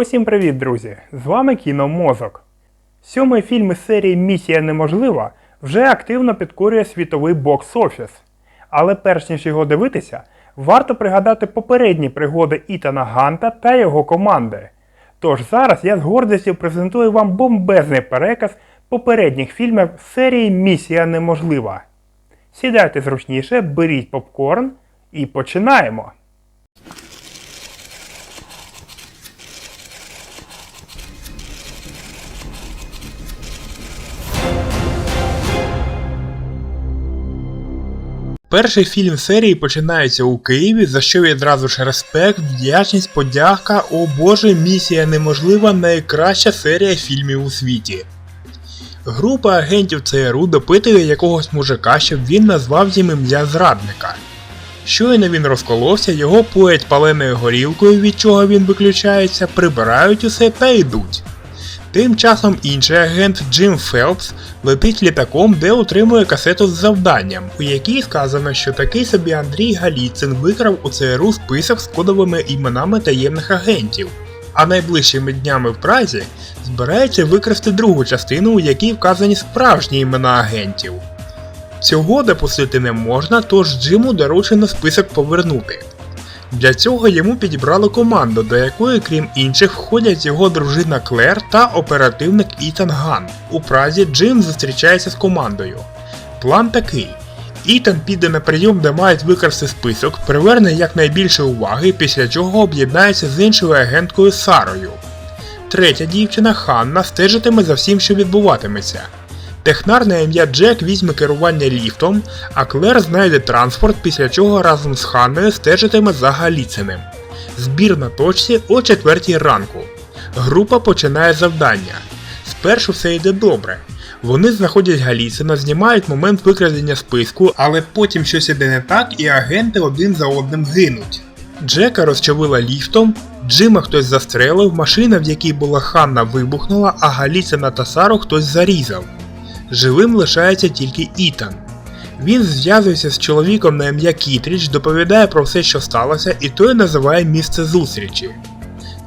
Усім привіт, друзі! З вами Кіно Мозок. Сьомий фільм із серії Місія неможлива вже активно підкорює світовий бокс-офіс. Але перш ніж його дивитися, варто пригадати попередні пригоди Ітана Ганта та його команди. Тож зараз я з гордістю презентую вам бомбезний переказ попередніх фільмів серії Місія неможлива. Сідайте зручніше, беріть попкорн і починаємо! Перший фільм серії починається у Києві, за що відразу ж респект, вдячність, подяка. О Боже, місія неможлива, найкраща серія фільмів у світі. Група агентів ЦРУ допитує якогось мужика, щоб він назвав їм ім'я зрадника. Щойно він розколовся, його поять паленою горілкою, від чого він виключається, прибирають усе та йдуть. Тим часом інший агент Джим Фелпс летить літаком, де отримує касету з завданням, у якій сказано, що такий собі Андрій Галіцин викрав у ЦРУ список з кодовими іменами таємних агентів. А найближчими днями в Празі збирається викрасти другу частину, у якій вказані справжні імена агентів. Цього допустити не можна, тож Джиму доручено список повернути. Для цього йому підібрали команду, до якої, крім інших, входять його дружина Клер та оперативник Ітан Ган. У Празі Джим зустрічається з командою. План такий. Ітан піде на прийом, де мають викрасти список, приверне якнайбільше уваги, після чого об'єднається з іншою агенткою Сарою. Третя дівчина Ханна стежитиме за всім, що відбуватиметься. Технар на ім'я Джек візьме керування ліфтом, а Клер знайде транспорт, після чого разом з Ханною стежитиме за Галіциним. Збір на точці о 4 ранку. Група починає завдання. Спершу все йде добре. Вони знаходять Галіцина, знімають момент викрадення списку, але потім щось іде не так і агенти один за одним гинуть. Джека розчавила ліфтом, Джима хтось застрелив, машина, в якій була Ханна, вибухнула, а Галіцина та Сару хтось зарізав. Живим лишається тільки Ітан. Він зв'язується з чоловіком на ім'я Кітріч, доповідає про все, що сталося, і той називає місце зустрічі.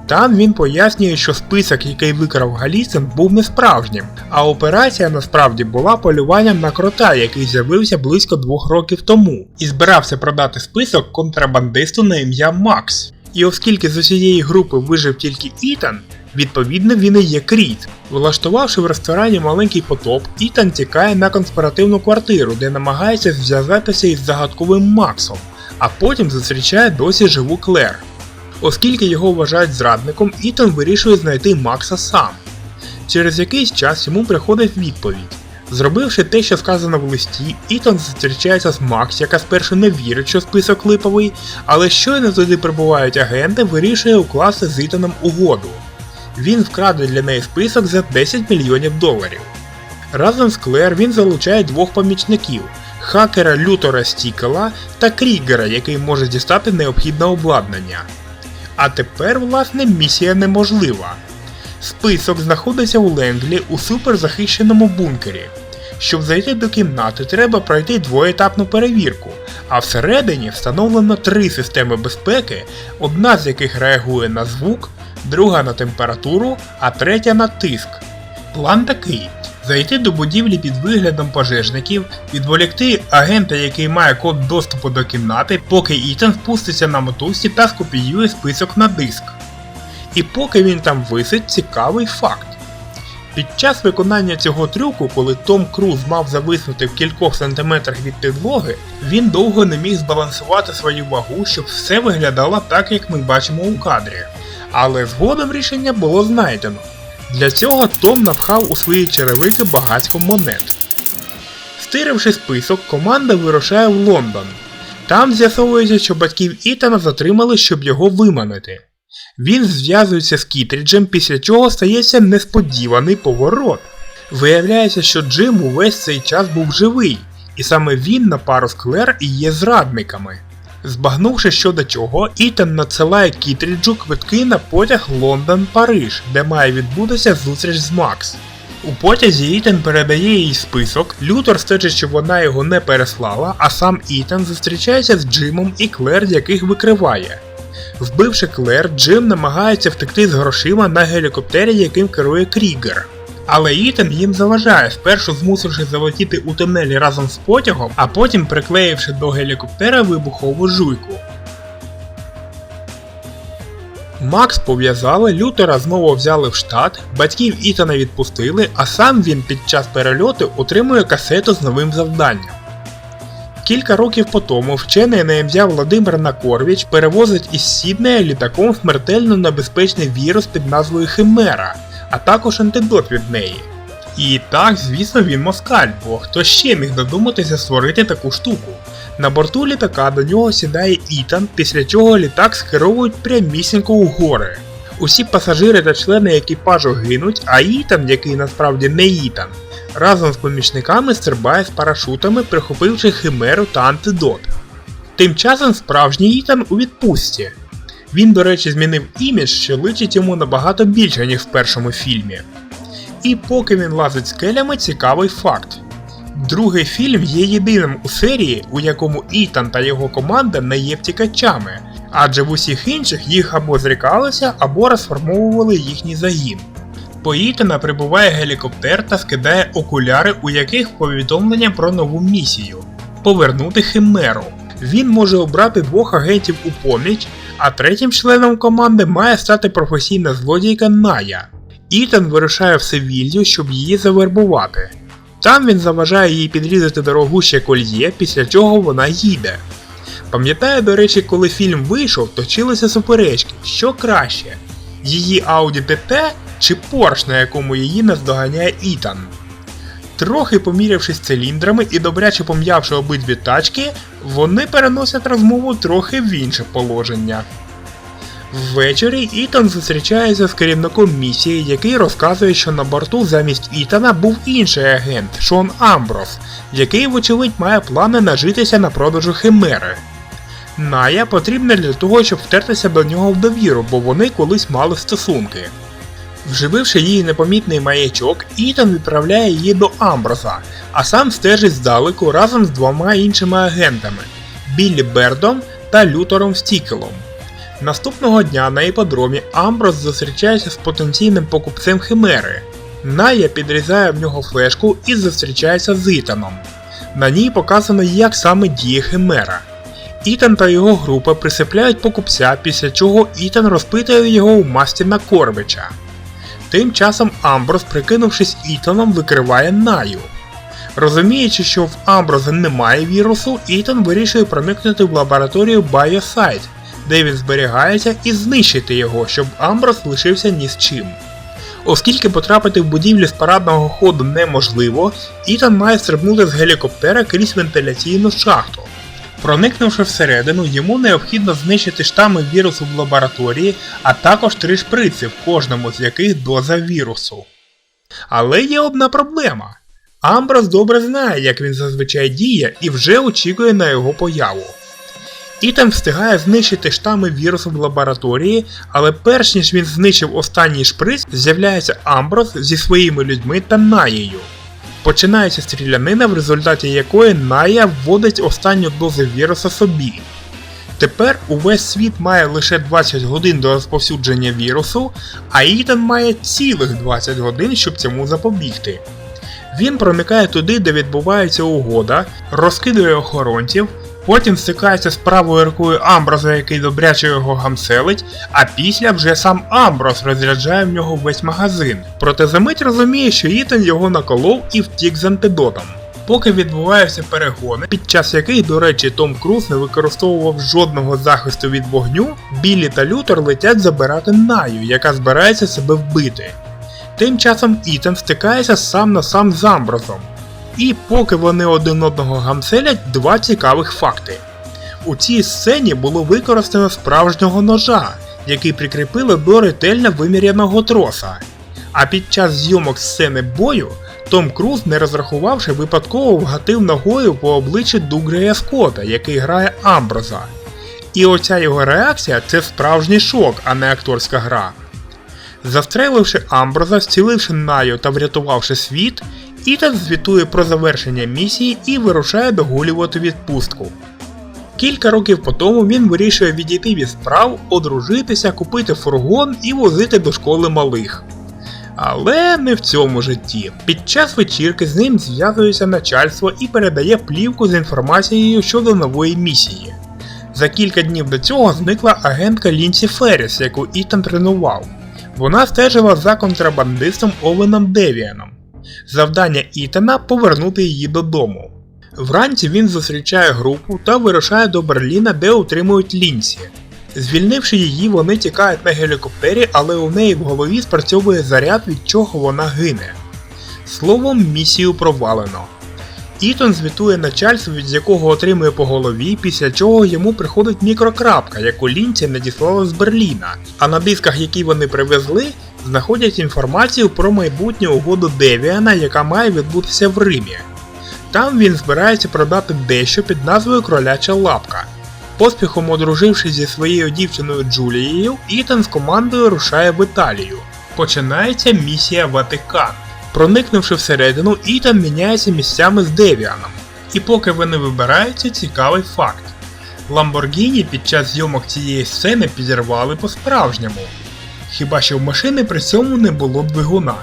Там він пояснює, що список, який викрав Галіцин, був несправжнім, а операція насправді була полюванням на крота, який з'явився близько двох років тому, і збирався продати список контрабандисту на ім'я Макс. І оскільки з усієї групи вижив тільки Ітан, відповідно він і є Кріт. Влаштувавши в ресторані маленький потоп, Ітан тікає на конспіративну квартиру, де намагається зв'язатися із загадковим Максом, а потім зустрічає досі живу Клер. Оскільки його вважають зрадником, Ітан вирішує знайти Макса сам. Через якийсь час йому приходить відповідь. Зробивши те, що сказано в листі, Ітан зустрічається з Макс, яка спершу не вірить, що список липовий, але щойно туди прибувають агенти, вирішує укласти з Ітаном угоду. Він вкраде для неї список за 10 мільйонів доларів. Разом з Клер він залучає двох помічників хакера Лютора Стікела та Крігера, який може дістати необхідне обладнання. А тепер, власне, місія неможлива. Список знаходиться у Ленглі у суперзахищеному бункері. Щоб зайти до кімнати, треба пройти двоетапну перевірку, а всередині встановлено три системи безпеки, одна з яких реагує на звук, друга на температуру, а третя на тиск. План такий. Зайти до будівлі під виглядом пожежників, відволікти агента, який має код доступу до кімнати, поки Ітан спуститься на мотузці та скопіює список на диск. І поки він там висить, цікавий факт. Під час виконання цього трюку, коли Том Круз мав зависнути в кількох сантиметрах від підлоги, він довго не міг збалансувати свою вагу, щоб все виглядало так, як ми бачимо у кадрі. Але згодом рішення було знайдено. Для цього Том напхав у свої черевики багатько монет. Стиривши список, команда вирушає в Лондон. Там з'ясовується, що батьків Ітана затримали, щоб його виманити. Він зв'язується з Кітріджем, після чого стається несподіваний поворот. Виявляється, що Джим увесь цей час був живий, і саме він на пару з Клер і є зрадниками. Збагнувши що до чого, Ітан надсилає Кітріджу квитки на потяг Лондон-Париж, де має відбутися зустріч з Макс. У потязі Ітан передає їй список, Лютор стежить, що вона його не переслала, а сам Ітан зустрічається з Джимом і Клер, яких викриває. Вбивши Клер, Джим намагається втекти з грошима на гелікоптері, яким керує Крігер. Але Ітан їм заважає, спершу змусивши залетіти у тунелі разом з потягом, а потім приклеївши до гелікоптера вибухову жуйку. Макс пов'язали, Лютера знову взяли в штат, батьків Ітана відпустили, а сам він під час перельоту отримує касету з новим завданням. Кілька років по тому вчений на ім'я Владимир Накорвіч перевозить із Сіднея літаком смертельно небезпечний вірус під назвою Химера, а також антидот від неї. І так, звісно, він москаль, бо хто ще міг додуматися створити таку штуку. На борту літака до нього сідає Ітан, після чого літак скеровують прямісінько у гори. Усі пасажири та члени екіпажу гинуть, а Ітан, який насправді не Ітан, разом з помічниками стрибає з парашутами, прихопивши химеру та антидот. Тим часом справжній Ітан у відпустці. Він, до речі, змінив імідж, що личить йому набагато більше, ніж в першому фільмі. І поки він лазить скелями, цікавий факт. Другий фільм є єдиним у серії, у якому Ітан та його команда не є втікачами, адже в усіх інших їх або зрікалися, або розформовували їхній загін. По Ітана прибуває гелікоптер та скидає окуляри, у яких повідомлення про нову місію повернути Химеру. Він може обрати двох агентів у поміч, а третім членом команди має стати професійна злодійка Ная. Ітан вирушає в Севілью, щоб її завербувати. Там він заважає їй підрізати дорогуще кольє, після чого вона їде. Пам'ятаю, до речі, коли фільм вийшов, точилися суперечки, що краще: її Audi TT чи Porsche, на якому її наздоганяє Ітан. Трохи помірявшись циліндрами і добряче пом'явши обидві тачки, вони переносять розмову трохи в інше положення. Ввечері Ітан зустрічається з керівником місії, який розказує, що на борту замість Ітана був інший агент Шон Амброс, який, вочевидь, має плани нажитися на продажу Химери. Ная потрібна для того, щоб втертися до нього в довіру, бо вони колись мали стосунки. Вжививши її непомітний маячок, Ітан відправляє її до Амброса, а сам стежить здалеку разом з двома іншими агентами Біллі Бердом та Лютором Стікелом. Наступного дня на іподромі Амброс зустрічається з потенційним покупцем Химери. Ная підрізає в нього флешку і зустрічається з Ітаном. На ній показано, як саме діє Химера. Ітан та його група присипляють покупця, після чого Ітан розпитує його у масті на Корбича. Тим часом Амброс, прикинувшись Ітаном, викриває Наю. Розуміючи, що в Амброза немає вірусу, Ітан вирішує проникнути в лабораторію Biosite, де він зберігається, і знищити його, щоб Амброс лишився ні з чим. Оскільки потрапити в будівлі з парадного ходу неможливо, Ітан має стрибнути з гелікоптера крізь вентиляційну шахту. Проникнувши всередину, йому необхідно знищити штами вірусу в лабораторії, а також три шприци, в кожному з яких доза вірусу. Але є одна проблема. Амброс добре знає, як він зазвичай діє, і вже очікує на його появу. Ітан встигає знищити штами вірусу в лабораторії, але перш ніж він знищив останній шприц, з'являється Амброс зі своїми людьми та Наєю. Починається стрілянина, в результаті якої Ная вводить останню дозу віруса собі. Тепер увесь світ має лише 20 годин до розповсюдження вірусу, а Ітан має цілих 20 годин, щоб цьому запобігти. Він проникає туди, де відбувається угода, розкидує охоронців, потім стикається з правою рукою Амброза, який добряче його гамселить, а після вже сам Амброс розряджає в нього весь магазин. Проте за мить розуміє, що Ітан його наколов і втік з антидотом. Поки відбуваються перегони, під час яких, до речі, Том Круз не використовував жодного захисту від вогню, Біллі та Лютер летять забирати Наю, яка збирається себе вбити. Тим часом Ітан стикається сам на сам з Амброзом. І поки вони один одного гамселять, два цікавих факти. У цій сцені було використано справжнього ножа, який прикріпили до ретельно виміряного троса. А під час зйомок сцени бою Том Круз, не розрахувавши, випадково вгатив ногою по обличчі Дугрея Скотта, який грає Амброза. І оця його реакція це справжній шок, а не акторська гра. Застреливши Амброза, зціливши Наю та врятувавши світ, Ітан звітує про завершення місії і вирушає догулювати відпустку. Кілька років по тому він вирішує відійти від справ, одружитися, купити фургон і возити до школи малих. Але не в цьому житті. Під час вечірки з ним зв'язується начальство і передає плівку з інформацією щодо нової місії. За кілька днів до цього зникла агентка Лінсі Ферріс, яку Ітан тренував. Вона стежила за контрабандистом Овеном Девіаном. Завдання Ітана повернути її додому. Вранці він зустрічає групу та вирушає до Берліна, де утримують Лінсі. Звільнивши її, вони тікають на гелікоптері, але у неї в голові спрацьовує заряд, від чого вона гине. Словом, місію провалено. Ітон звітує начальству, від якого отримує по голові, після чого йому приходить мікрокрапка, яку Лінці надіслала з Берліна, а на дисках, які вони привезли, знаходять інформацію про майбутню угоду Девіана, яка має відбутися в Римі. Там він збирається продати дещо під назвою Кроляча лапка. Поспіхом одружившись зі своєю дівчиною Джулією, Ітан з командою рушає в Італію. Починається місія Ватикан. Проникнувши всередину, Ітан міняється місцями з Девіаном. І поки вони вибираються, цікавий факт. Ламборгіні під час зйомок цієї сцени підірвали по-справжньому. Хіба що в машини при цьому не було двигуна.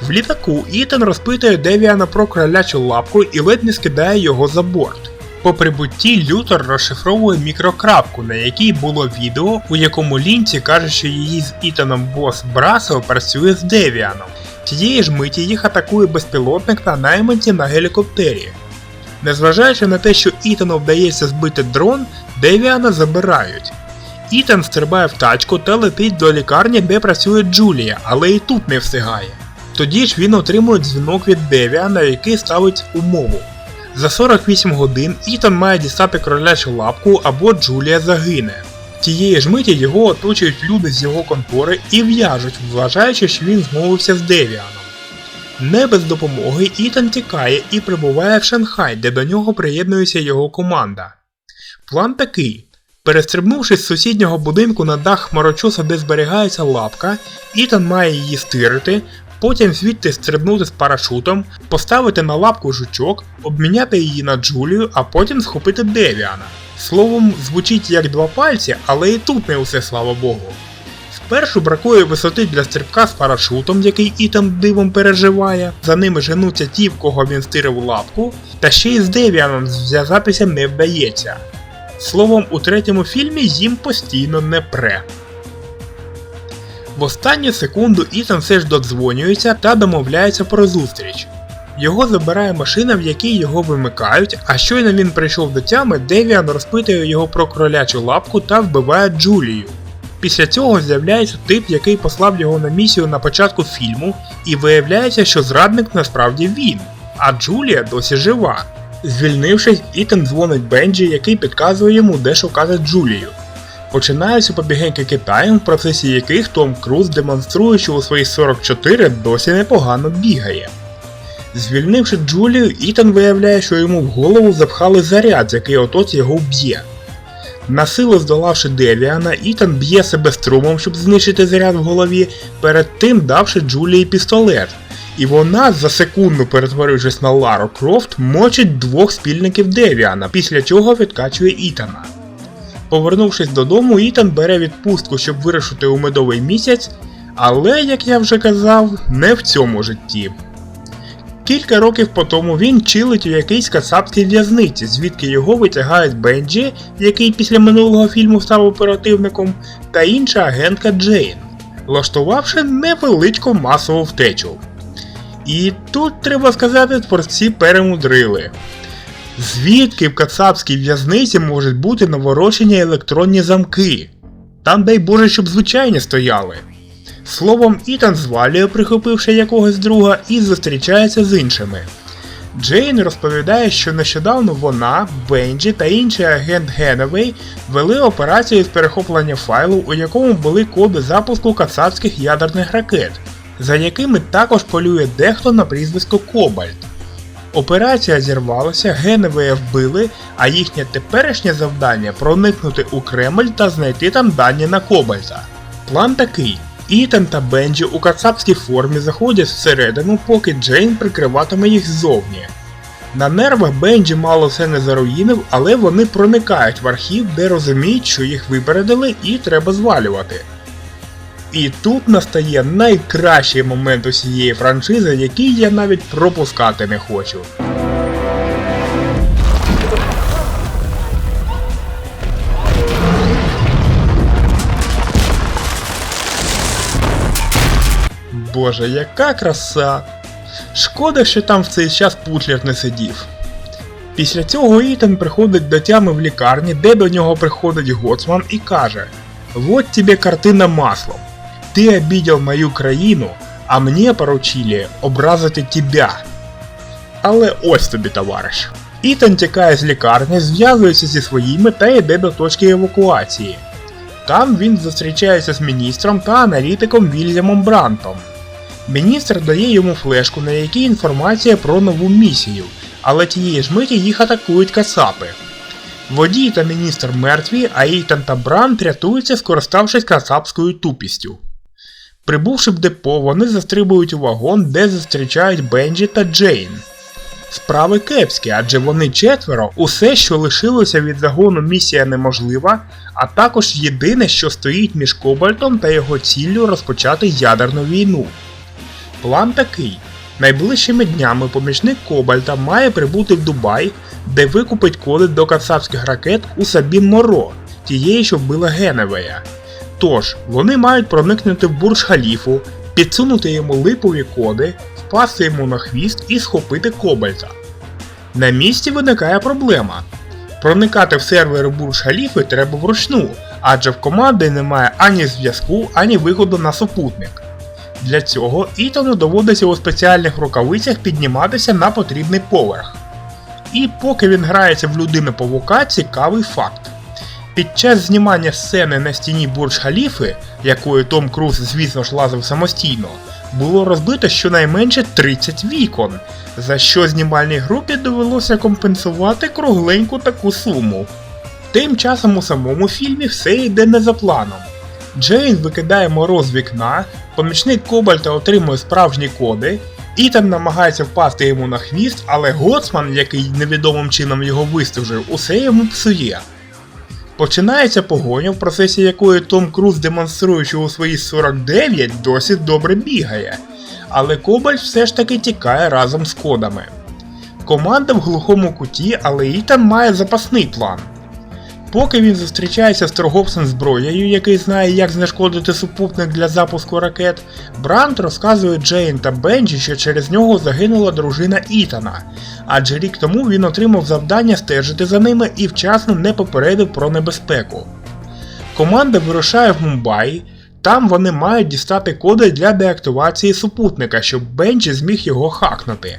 В літаку Ітан розпитує Девіана про кролячу лапку і ледь не скидає його за борт. По прибутті Лютер розшифровує мікрокрапку, на якій було відео, у якому Лінці каже, що її з Ітаном бос Брасо працює з Девіаном. Тієї ж миті їх атакує безпілотник та найманці на гелікоптері. Незважаючи на те, що Ітану вдається збити дрон, Девіана забирають. Ітан стрибає в тачку та летить до лікарні, де працює Джулія, але і тут не встигає. Тоді ж він отримує дзвінок від Девіана, який ставить умову. За 48 годин Ітан має дістати кролячу лапку або Джулія загине. Тієї ж миті його оточують люди з його контори і в'яжуть, вважаючи, що він змовився з Девіаном. Не без допомоги Ітан тікає і прибуває в Шанхай, де до нього приєднується його команда. План такий. Перестрибнувши з сусіднього будинку на дах хмарочоса, де зберігається лапка, Ітан має її стирити, потім звідти стрибнути з парашутом, поставити на лапку жучок, обміняти її на Джулію, а потім схопити Девіана. Словом, звучить як два пальці, але і тут не усе слава Богу. Спершу бракує висоти для стрибка з парашутом, який Ітан дивом переживає, за ними женуться ті, в кого він стирив лапку, та ще й з Девіаном зв'язатися не вдається. Словом, у третьому фільмі їм постійно не пре. В останню секунду Ітан все ж додзвонюється та домовляється про зустріч. Його забирає машина, в якій його вимикають, а щойно він прийшов до тями, Девіан розпитує його про кролячу лапку та вбиває Джулію. Після цього з'являється тип, який послав його на місію на початку фільму, і виявляється, що зрадник насправді він, а Джулія досі жива. Звільнившись, Ітан дзвонить Бенджі, який підказує йому, де шукати Джулію. Починаються побігеньки Китаєм, в процесі яких Том Круз демонструє, що у свої 44 досі непогано бігає. Звільнивши Джулію, Ітан виявляє, що йому в голову запхали заряд, який отот його вб'є. Насилу здолавши Девіана, Ітан б'є себе струмом, щоб знищити заряд в голові, перед тим давши Джулії пістолет. І вона, за секунду перетворившись на Лару Крофт, мочить двох спільників Девіана, після чого відкачує Ітана. Повернувшись додому, Ітан бере відпустку, щоб вирушити у медовий місяць, але, як я вже казав, не в цьому житті. Кілька років по тому він чилить у якійсь кацапській в'язниці, звідки його витягають Бенджі, який після минулого фільму став оперативником, та інша агентка Джейн, влаштувавши невеличку масову втечу. І тут треба сказати, творці перемудрили. Звідки в кацапській в'язниці можуть бути наворочені електронні замки? Там дай Боже, щоб звичайні стояли. Словом, Ітан звалює, прихопивши якогось друга, і зустрічається з іншими. Джейн розповідає, що нещодавно вона, Бенджі та інший агент Геневей вели операцію з перехоплення файлу, у якому були коди запуску кацапських ядерних ракет, за якими також полює дехто на прізвисько Кобальт. Операція зірвалася, Геневея вбили, а їхнє теперішнє завдання проникнути у Кремль та знайти там дані на Кобальта. План такий. Ітан та Бенджі у кацапській формі заходять всередину, поки Джейн прикриватиме їх ззовні. На нервах Бенджі мало все не заруїнив, але вони проникають в архів, де розуміють, що їх випередили і треба звалювати. І тут настає найкращий момент усієї франшизи, який я навіть пропускати не хочу. Боже, яка краса! Шкода, що там в цей час Путлер не сидів. Після цього Ітан приходить до тями в лікарні, де до нього приходить Гоцман і каже: Вот тебе картина маслом. Ты обидел мою країну, а мені поручили образити тебя. Але ось тобі, товариш. Ітан тікає з лікарні, зв'язується зі своїми та йде до точки евакуації. Там він зустрічається з міністром та аналітиком Вільямом Брантом. Міністр дає йому флешку, на якій інформація про нову місію, але тієї ж миті їх атакують кацапи. Водій та міністр мертві, а Ітан та Брант рятуються, скориставшись кацапською тупістю. Прибувши в депо, вони застрибують у вагон, де зустрічають Бенджі та Джейн. Справи кепські, адже вони четверо, усе, що лишилося від загону місія неможлива, а також єдине, що стоїть між Кобальтом та його ціллю розпочати ядерну війну. План такий. Найближчими днями помічник Кобальта має прибути в Дубай, де викупить коди до кацапських ракет у Сабін Моро, тієї, що вбила Геневея. Тож, вони мають проникнути в Бурж Халіфу, підсунути йому липові коди, впасти йому на хвіст і схопити Кобальта. На місці виникає проблема. Проникати в сервери Бурж Халіфи треба вручну, адже в команди немає ані зв'язку, ані виходу на супутник. Для цього Ітану доводиться у спеціальних рукавицях підніматися на потрібний поверх. І поки він грається в людину павука, цікавий факт. Під час знімання сцени на стіні Бурдж Халіфи, якою Том Круз, звісно ж, лазив самостійно, було розбито щонайменше 30 вікон, за що знімальній групі довелося компенсувати кругленьку таку суму. Тим часом у самому фільмі все йде не за планом. Джейн викидає мороз вікна, помічник Кобальта отримує справжні коди, Ітан намагається впасти йому на хвіст, але Гоцман, який невідомим чином його вистежив, усе йому псує. Починається погоня, в процесі якої Том Круз, демонструючи у свої 49, досить добре бігає. Але Кобальт все ж таки тікає разом з кодами. Команда в глухому куті, але Ітан має запасний план. Поки він зустрічається з торговцем зброєю, який знає, як знешкодити супутник для запуску ракет, Брант розказує Джейн та Бенджі, що через нього загинула дружина Ітана, адже рік тому він отримав завдання стежити за ними і вчасно не попередив про небезпеку. Команда вирушає в Мумбаї, там вони мають дістати коди для деактивації супутника, щоб Бенджі зміг його хакнути.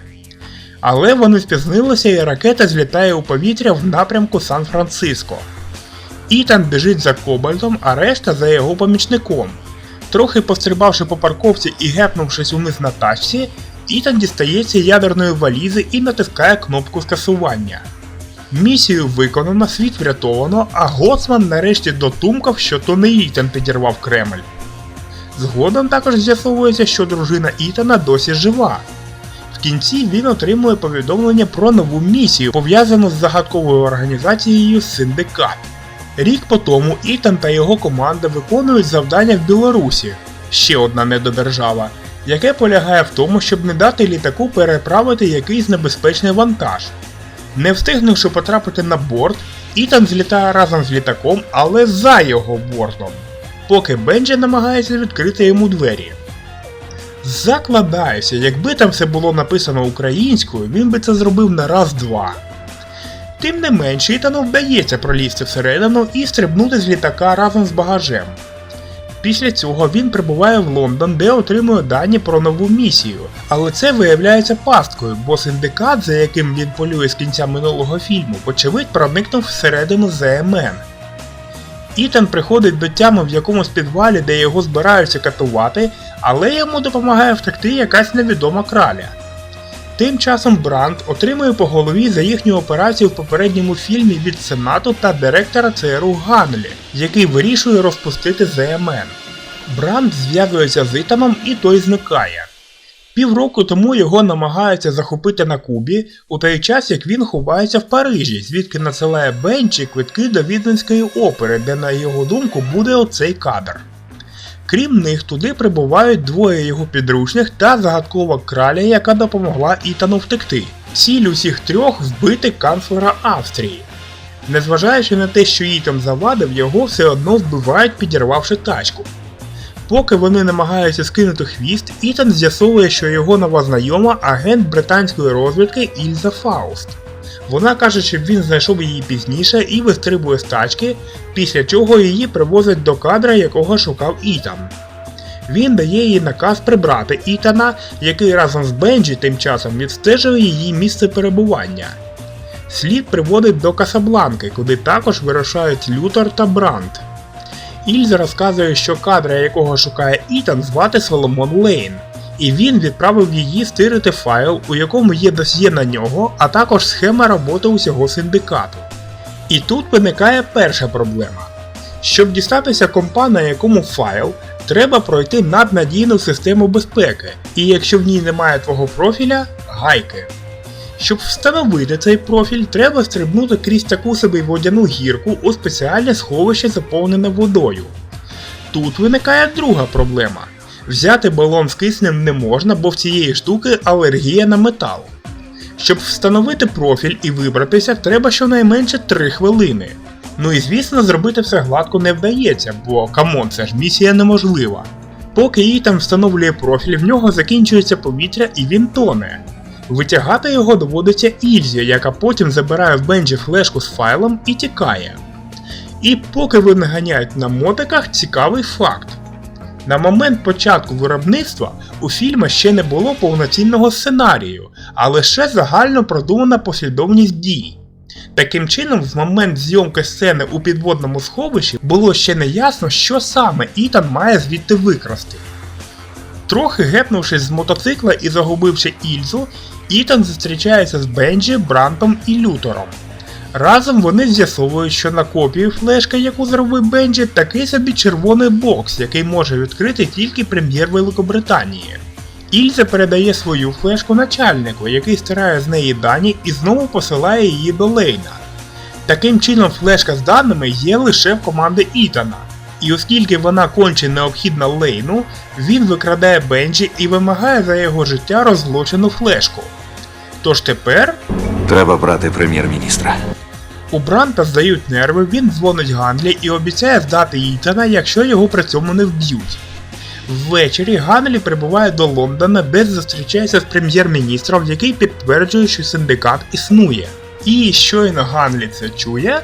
Але вони спізнилися і ракета злітає у повітря в напрямку Сан-Франциско. Ітан біжить за Кобальтом, а решта за його помічником. Трохи пострибавши по парковці і гепнувшись униз на тачці, Ітан дістається ядерної валізи і натискає кнопку скасування. Місію виконано, світ врятовано, а Гоцман нарешті дотумкав, що то не Ітан підірвав Кремль. Згодом також з'ясовується, що дружина Ітана досі жива. В кінці він отримує повідомлення про нову місію, пов'язану з загадковою організацією Синдикат. Рік по тому Ітан та його команда виконують завдання в Білорусі, ще одна недодержава, яке полягає в тому, щоб не дати літаку переправити якийсь небезпечний вантаж. Не встигнувши потрапити на борт, Ітан злітає разом з літаком, але за його бортом, поки Бенджі намагається відкрити йому двері. Закладаюся, якби там все було написано українською, він би це зробив на раз-два. Тим не менше, Ітану вдається пролізти всередину і стрибнути з літака разом з багажем. Після цього він прибуває в Лондон, де отримує дані про нову місію, але це виявляється пасткою, бо синдикат, за яким він полює з кінця минулого фільму, вочевидь проникнув всередину ЗМН. Ітан приходить до тями в якомусь підвалі, де його збираються катувати, але йому допомагає втекти якась невідома краля. Тим часом Бранд отримує по голові за їхню операцію в попередньому фільмі від Сенату та директора ЦРУ Ганлі, який вирішує розпустити ЗМН. Бранд зв'язується з Ітаном і той зникає. Півроку тому його намагаються захопити на Кубі, у той час як він ховається в Парижі, звідки надсилає Бенчі квитки до Віденської опери, де, на його думку, буде оцей кадр. Крім них, туди прибувають двоє його підручних та загадкова краля, яка допомогла Ітану втекти. Ціль усіх трьох вбити канцлера Австрії. Незважаючи на те, що Ітан завадив, його все одно вбивають, підірвавши тачку. Поки вони намагаються скинути хвіст, Ітан з'ясовує, що його нова знайома агент британської розвідки Ільза Фауст. Вона каже, щоб він знайшов її пізніше і вистрибує з тачки, після чого її привозять до кадра, якого шукав Ітан. Він дає їй наказ прибрати Ітана, який разом з Бенджі тим часом відстежує її місце перебування. Слід приводить до Касабланки, куди також вирушають Лютер та Бранд. Ільза розказує, що кадра, якого шукає Ітан, звати Соломон Лейн, і він відправив її стирити файл, у якому є досьє на нього, а також схема роботи усього синдикату. І тут виникає перша проблема. Щоб дістатися компа, на якому файл, треба пройти наднадійну систему безпеки, і якщо в ній немає твого профіля, гайки. Щоб встановити цей профіль, треба стрибнути крізь таку собі водяну гірку у спеціальне сховище заповнене водою. Тут виникає друга проблема. Взяти балон з киснем не можна, бо в цієї штуки алергія на метал. Щоб встановити профіль і вибратися, треба щонайменше 3 хвилини. Ну і звісно, зробити все гладко не вдається, бо камон, це ж місія неможлива. Поки їй там встановлює профіль, в нього закінчується повітря і він тоне. Витягати його доводиться Ільзі, яка потім забирає в Бенджі флешку з файлом і тікає. І поки вони ганяють на мотиках, цікавий факт. На момент початку виробництва у фільму ще не було повноцінного сценарію, а лише загально продумана послідовність дій. Таким чином, в момент зйомки сцени у підводному сховищі було ще не ясно, що саме Ітан має звідти викрасти. Трохи гепнувшись з мотоцикла і загубивши Ільзу, Ітан зустрічається з Бенджі, Брантом і Лютором. Разом вони з'ясовують, що на копії флешки, яку зробив Бенджі, такий собі червоний бокс, який може відкрити тільки прем'єр Великобританії. Ільза передає свою флешку начальнику, який стирає з неї дані і знову посилає її до Лейна. Таким чином, флешка з даними є лише в команди Ітана. І оскільки вона конче необхідна Лейну, він викрадає Бенджі і вимагає за його життя розлучену флешку. Тож тепер Треба брати прем'єр-міністра. у Бранта здають нерви, він дзвонить Ганлі і обіцяє здати Ітана, якщо його при цьому не вб'ють. Ввечері Ганлі прибуває до Лондона, де зустрічається з прем'єр-міністром, який підтверджує, що синдикат існує. І щойно Ганлі це чує,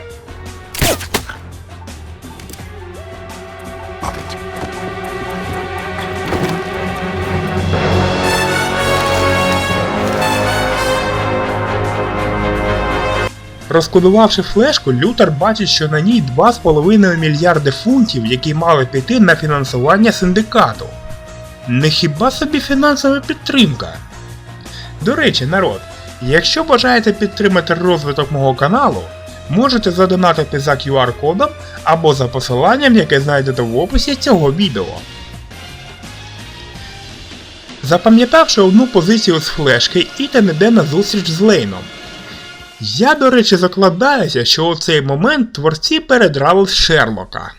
Розкодувавши флешку, Лютер бачить, що на ній 2,5 мільярди фунтів, які мали піти на фінансування синдикату. Не хіба собі фінансова підтримка? До речі, народ, якщо бажаєте підтримати розвиток мого каналу, можете задонатити за QR-кодом або за посиланням, яке знайдете в описі цього відео. Запам'ятавши одну позицію з флешки, Ітан іде на зустріч з Лейном. Я, до речі, закладаюся, що у цей момент творці передрали Шерлока.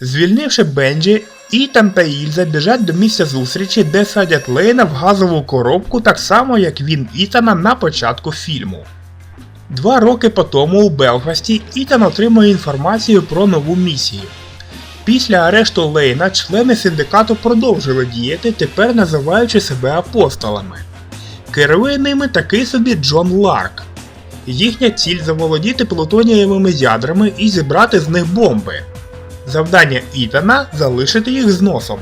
Звільнивши Бенджі, Ітан та Ільза біжать до місця зустрічі, де садять Лейна в газову коробку так само, як він Ітана на початку фільму. Два роки по тому у Белфасті Ітан отримує інформацію про нову місію. Після арешту Лейна члени синдикату продовжили діяти, тепер називаючи себе апостолами. Керує ними такий собі Джон Ларк. Їхня ціль заволодіти плутонієвими ядрами і зібрати з них бомби. Завдання Ітана залишити їх з носом.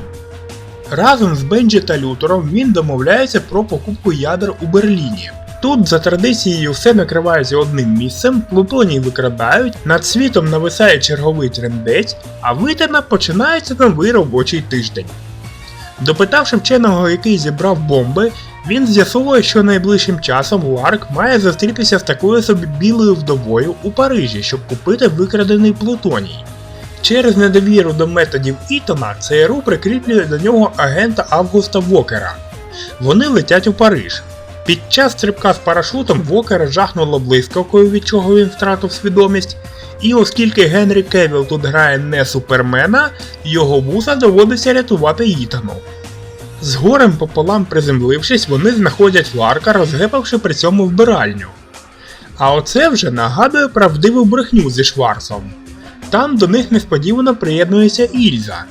Разом з Бенджі та Лютером він домовляється про покупку ядер у Берліні. Тут за традицією все накривається одним місцем, плутоній викрадають, над світом нависає черговий трендець, а в Ітана починається новий робочий тиждень. Допитавши вченого, який зібрав бомби, він з'ясовує, що найближчим часом Ларк має зустрітися з такою собі білою вдовою у Парижі, щоб купити викрадений плутоній. Через недовіру до методів Ітона ЦРУ прикріплює до нього агента Августа Вокера. Вони летять у Париж. Під час стрибка з парашутом Вокера жахнуло блискавкою, від чого він втратив свідомість. І оскільки Генрі Кевіл тут грає не супермена, його вуса доводиться рятувати Ітану. З горем пополам приземлившись, вони знаходять Ларка, розгепавши при цьому вбиральню. А оце вже нагадує правдиву брехню зі Шварцом. Там до них несподівано приєднується Ільза.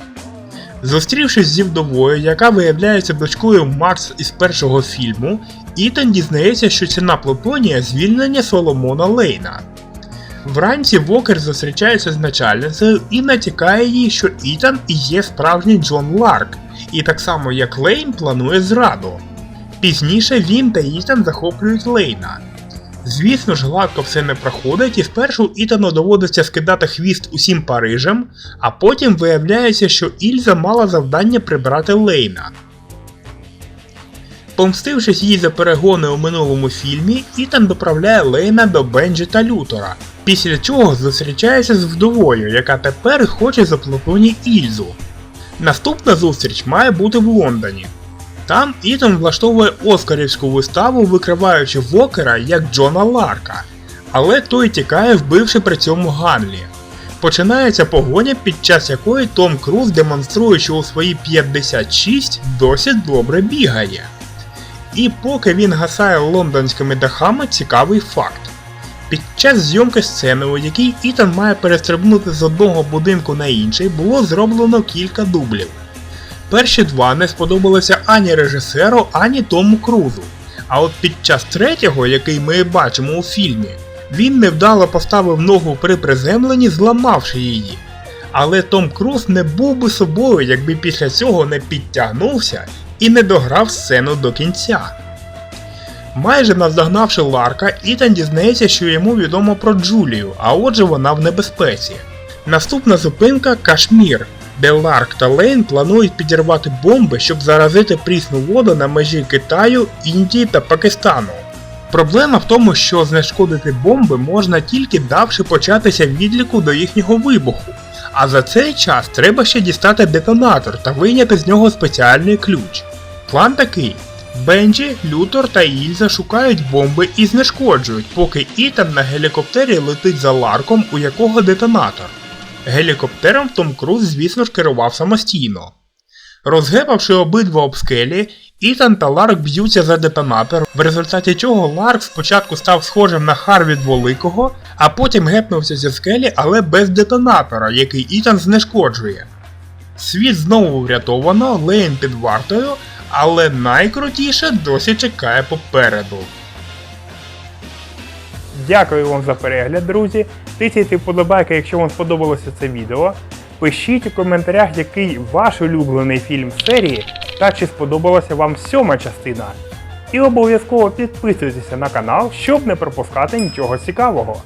Зустрівшись зі вдовою, яка виявляється дочкою Макс із першого фільму, Ітан дізнається, що ціна Плутонія звільнення Соломона Лейна. Вранці Вокер зустрічається з начальницею і натякає їй, що Ітан і є справжній Джон Ларк, і так само як Лейн планує зраду. Пізніше він та Ітан захоплюють Лейна. Звісно ж, гладко все не проходить, і спершу Ітану доводиться скидати хвіст усім Парижем, а потім виявляється, що Ільза мала завдання прибрати Лейна. Помстившись їй за перегони у минулому фільмі, Ітан доправляє Лейна до Бенджі та Лютора, після чого зустрічається з вдовою, яка тепер хоче заплутоні Ільзу. Наступна зустріч має бути в Лондоні. Там Ітан влаштовує Оскарівську виставу, викриваючи Вокера як Джона Ларка, але той тікає, вбивши при цьому Ганлі. Починається погоня, під час якої Том Круз демонструє, що у свої 56 досить добре бігає. І поки він гасає лондонськими дахами, цікавий факт. Під час зйомки сцени, у якій Ітан має перестрибнути з одного будинку на інший, було зроблено кілька дублів. Перші два не сподобалися ані режисеру, ані Тому Крузу. А от під час третього, який ми бачимо у фільмі, він невдало поставив ногу при приземленні, зламавши її. Але Том Круз не був би собою, якби після цього не підтягнувся і не дограв сцену до кінця. Майже наздогнавши Ларка, Ітан дізнається, що йому відомо про Джулію, а отже вона в небезпеці. Наступна зупинка Кашмір, де Ларк та Лейн планують підірвати бомби, щоб заразити прісну воду на межі Китаю, Індії та Пакистану. Проблема в тому, що знешкодити бомби можна тільки давши початися відліку до їхнього вибуху. А за цей час треба ще дістати детонатор та вийняти з нього спеціальний ключ. План такий. Бенджі, Лютор та Ільза шукають бомби і знешкоджують, поки Ітан на гелікоптері летить за Ларком, у якого детонатор. Гелікоптером Том Круз, звісно ж, керував самостійно. Розгепавши обидва об скелі, Ітан та Ларк б'ються за детонатор, в результаті чого Ларк спочатку став схожим на Харві Дволикого, а потім гепнувся зі скелі, але без детонатора, який Ітан знешкоджує. Світ знову врятовано, Лейн під вартою, але найкрутіше досі чекає попереду. Дякую вам за перегляд, друзі. Тисяйте вподобайки, якщо вам сподобалося це відео. Пишіть у коментарях, який ваш улюблений фільм серії та чи сподобалася вам сьома частина. І обов'язково підписуйтеся на канал, щоб не пропускати нічого цікавого.